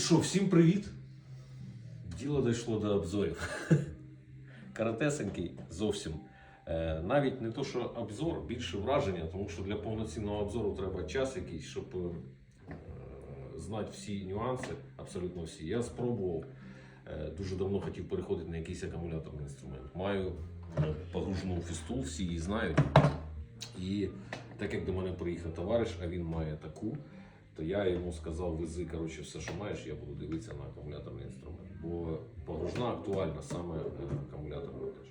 що, всім привіт! Діло дійшло до обзорів. Каратесенький зовсім. Е, Навіть не то, що обзор, більше враження, тому що для повноцінного обзору треба час якийсь, щоб е, знати всі нюанси, абсолютно всі. Я спробував. Е, Дуже давно хотів переходити на якийсь акумуляторний інструмент. Маю погружну фістул, всі її знають. І так як до мене приїхав товариш, а він має таку, то я йому сказав, вези коротше, все, що маєш, я буду дивитися на акумуляторний інструмент. Бо погружна актуальна саме е, акумуляторна теж.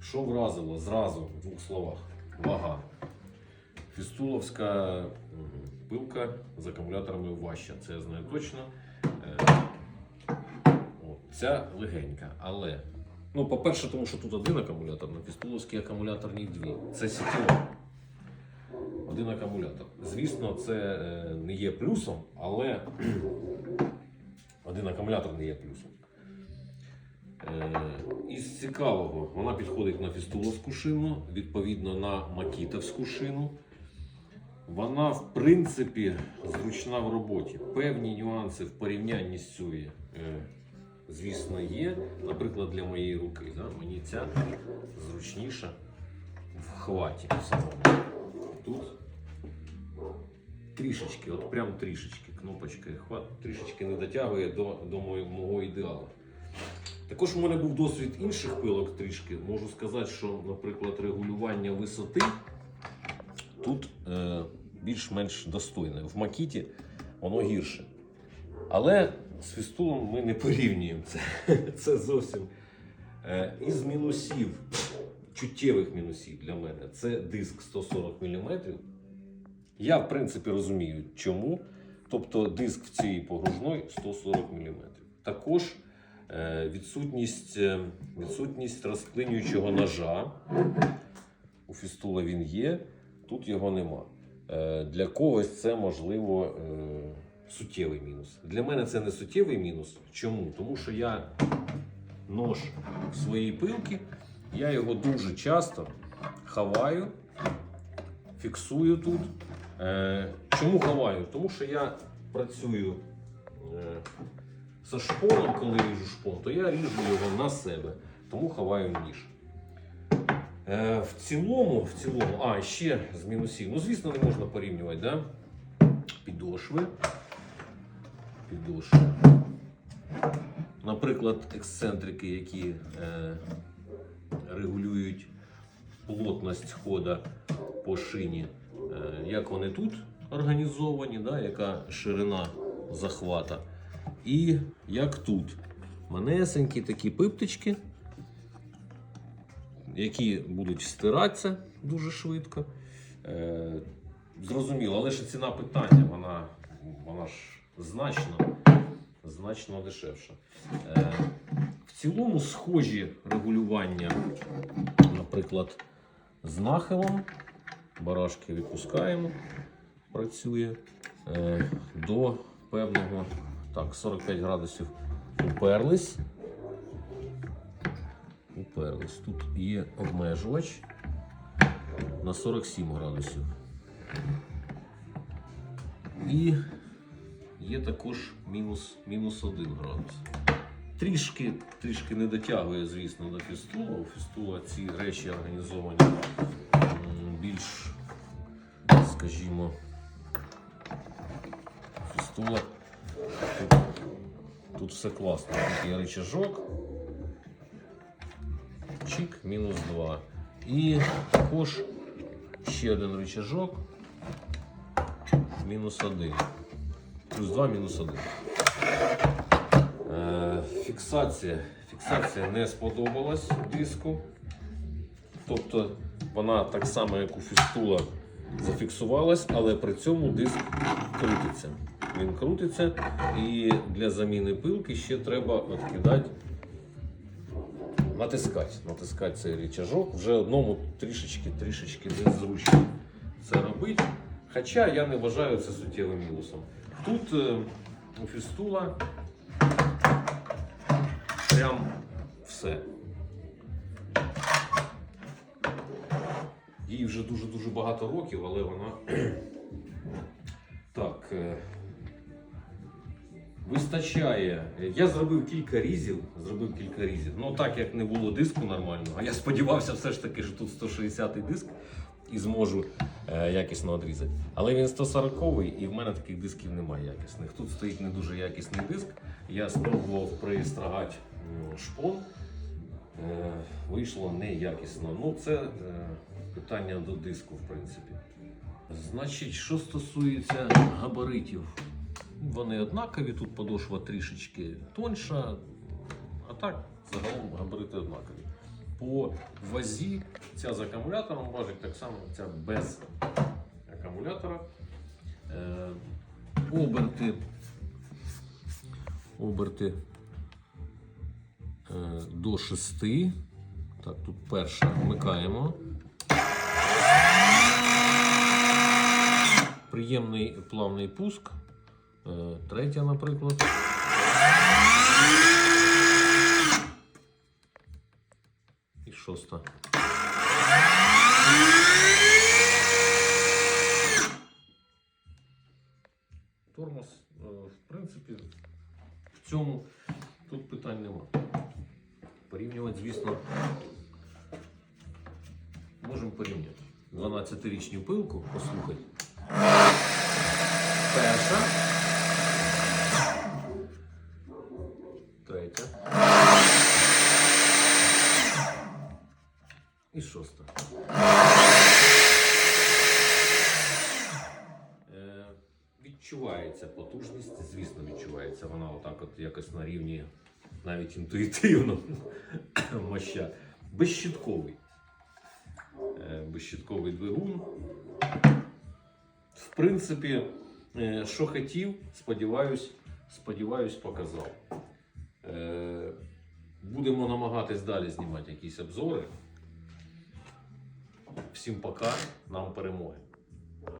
Що вразило зразу в двох словах? Вага. Фістуловська пилка з акумуляторами важча, це я знаю точно. Е, ця легенька, але. Ну, по-перше, тому що тут один акумулятор, на фістуловській акумуляторній дві. Це сітіо. Один акумулятор. Звісно, це е, не є плюсом, але один акумулятор не є плюсом. Е, Із цікавого, вона підходить на фістуловську шину, відповідно на макітовську шину. Вона, в принципі, зручна в роботі. Певні нюанси в порівнянні з цією, е, звісно, є. Наприклад, для моєї руки. Мені ця зручніша в хваті. Тут трішечки, от прям трішечки, кнопочка хват трішечки не дотягує до, до мого ідеалу. Також у мене був досвід інших пилок трішки. Можу сказати, що, наприклад, регулювання висоти тут е, більш-менш достойне. В макіті воно гірше. Але з фістулом ми не порівнюємо це. Це зовсім. Е, із мінусів, чуттєвих мінусів для мене, це диск 140 мм. Я, в принципі, розумію, чому. Тобто диск в цій погружної 140 мм. Також е, відсутність, е, відсутність розклинюючого ножа. У фістула він є, тут його нема. Е, Для когось це можливо суттєвий мінус. Для мене це не суттєвий мінус. Чому? Тому що я нож своєї пилки, я його дуже часто ховаю, фіксую тут. Е, Чому ховаю? Тому що я працюю е, зі шпоном, коли ріжу шпон, то я ріжу його на себе, тому ховаю ніж. Е, в цілому, в цілому, а ще з мінусів. Ну, звісно, не можна порівнювати, да? Підошви. Підошви. Наприклад, ексцентрики, які е, регулюють плотність хода по шині, е, як вони тут організовані, да? яка ширина захвата. І як тут. Манесенькі такі пиптички, які будуть стиратися дуже швидко. Е, зрозуміло, але ж ціна питання, вона, вона ж значно, значно дешевша. В цілому схожі регулювання, наприклад, з нахилом. Барашки відпускаємо, працює е, до певного так, 45 градусів уперлись. Уперлись. Тут є обмежувач на 47 градусів. І є також мінус, мінус 1 градус. Трішки, трішки не дотягує, звісно, до фістула. У фістула ці речі організовані більш, скажімо, фістула. Тут, тут все класно. Тут є рычажок. Чик, мінус 2. І також ще один рычажок. Мінус 1. Плюс 2, мінус 1. Фіксація. Фіксація не сподобалась диску. Тобто вона так само, як у фістула, зафіксувалась, але при цьому диск крутиться. Він крутиться і для заміни пилки ще треба відкидати, натискати. Натискати цей рычажок. Вже одному трішечки трішечки незручно це робити. Хоча я не вважаю це суттєвим мінусом. Тут е, у фістула прям все. Їй вже дуже-дуже багато років, але вона так. е, Вистачає. Я зробив кілька різів. Зробив кілька різів. Ну так як не було диску нормального, а я сподівався все ж таки, що тут 160-й диск і зможу е, якісно відрізати. Але він 140-й і в мене таких дисків немає якісних. Тут стоїть не дуже якісний диск. Я спробував пристрагати шпон. Е, вийшло неякісно. Ну, це е, питання до диску, в принципі. Значить, що стосується габаритів, вони однакові, тут подошва трішечки тоньша, а так загалом габарити однакові. По вазі ця з акумулятором важить так само, ця без акумулятора. Е, оберти. Оберти е, до 6. Так, тут перша вмикаємо. Приємний плавний пуск. Е, Третя, наприклад. І шоста. Тормоз, е, в принципі, в цьому тут питань нема. Порівнювати, звісно, можемо порівняти. 12-річну пилку, послухай. Перша. Третя. І шоста. Е, Відчувається потужність, звісно, відчувається. Вона отак от якось на рівні, навіть інтуїтивно моща. Безщітковий. Е, Безщітковий двигун. В принципі, е, що хотів, сподіваюсь, сподіваюсь, показав. Е, Будемо намагатись далі знімати якісь обзори. Всім пока, нам перемоги.